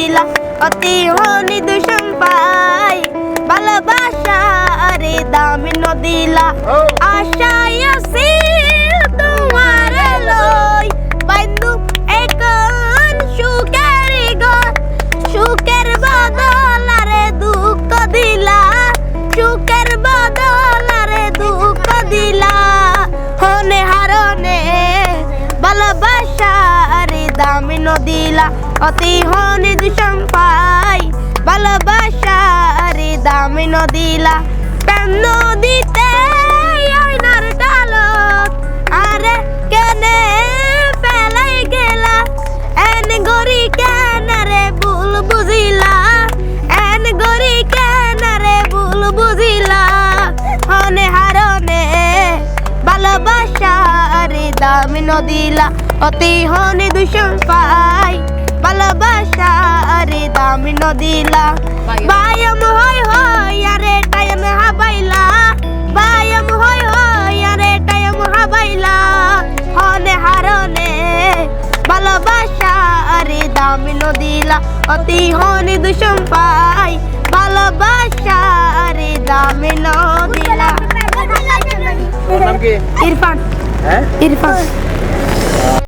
দিলা অতি হনি দুষম পাই। ভালোবাসা আরে দাম নদিলা আশা দামি নদিলা অতি হনে দুষম পাই ভালোবাসার দামি নদিলা প্রেম নদীতে আইনার ডালত? আরে কেনে ফেলাই গেলা? এন গরি কেন রে ভুল বুঝিলা? এন গরি কেন রে ভুল বুঝিলা? হনে হারনে ভালোবাসার দাম নদিলা অতি হনে দূষণ পাই ভালোবাসার দাম নদিলা। বায়ম হয় হয় আরে টাইম হাবাইলা। বায়ম হয় হয় আরে টাইম হাবাইলা। হনে হারনে ভালোবাসার দাম নদিলা। অতি হনে দূষণ পাই ভালোবাসার দাম নদিলা। ইরফান। হ্যাঁ? ইরফান।